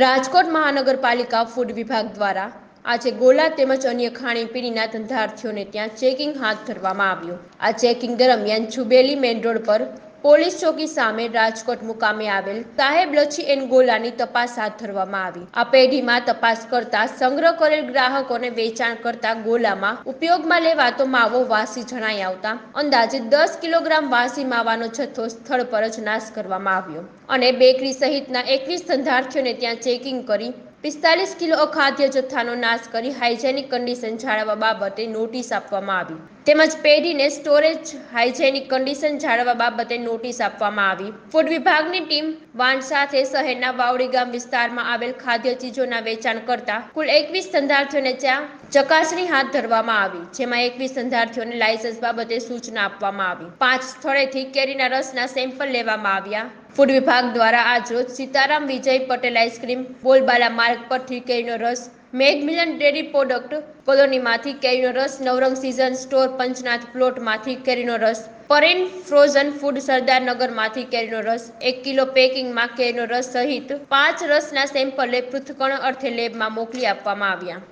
રાજકોટ મહાનગરપાલિકા ફૂડ વિભાગ દ્વારા આજે ગોલા તેમજ અન્ય ખાણીપીણીના ધંધાર્થીઓને ત્યાં ચેકિંગ હાથ ધરવામાં આવ્યું. આ ચેકિંગ દરમિયાન છુબેલી મેઇન રોડ પર પોલીસ ચોકી સામે રાજકોટ મુકામે આવેલ સાહેબ લચ્છી એન ગોલાની તપાસ હાથ ધરવામાં આવી. આ પેઢીમાં તપાસ કરતા સંગ્રહ કરેલ ગ્રાહકોને વેચાણ કરતા ગોલામાં ઉપયોગમાં લેવાતો માવો વાસી જણાઈ આવતા અંદાજે દસ કિલોગ્રામ વાસી માવાનો જથ્થો સ્થળ પર જ નાશ કરવામાં આવ્યો અને બેકરી સહિતના એકવીસ ધંધાર્થીઓને ત્યાં ચેકિંગ કરી પિસ્તાલીસ કિલો અખાદ્ય જથ્થાનો નાશ કરી હાઇજેનિક કન્ડિશન જાળવવા બાબતે નોટિસ આપવામાં આવી. તેમજ પેઢીને સ્ટોરેજ હાઇજેનિક કન્ડિશન જાળવવા બાબતે નોટિસ આપવામાં આવી. ફૂડ વિભાગની ટીમ વાન સાથે શહેરના વાવડી ગામ વિસ્તારમાં આવેલ ખાદ્ય ચીજોના વેચાણ કરતા કુલ એકવીસ ધંધાર્થીઓને ત્યાં ચકાસણી હાથ ધરવામાં આવી, જેમાં એકવીસ ધંધાર્થીઓને લાયસન્સ બાબતે સૂચના આપવામાં આવી. પાંચ સ્થળેથી કેરીના રસના સેમ્પલ લેવામાં આવ્યા. ફૂડ વિભાગ દ્વારા આજરોજ સીતારામ વિજય પટેલ આઈસ્ક્રીમ બોલબાલા માર્ગ પરથી કેરીનો રસ મેઘ મિલન ડેરી પ્રોડક્ટ કોલોનીમાંથી કેરીનો રસ નવરંગ સિઝન સ્ટોર પંચનાથ પ્લોટમાંથી કેરીનો રસ. પરેન ફ્રોઝન ફૂડ સરદારનગરમાંથી કેરીનો રસ. એક કિલો પેકિંગમાં કેરીનો રસ સહિત પાંચ રસના સેમ્પલે પૃથ્કણ અર્થે લેબમાં મોકલી આપવામાં આવ્યા.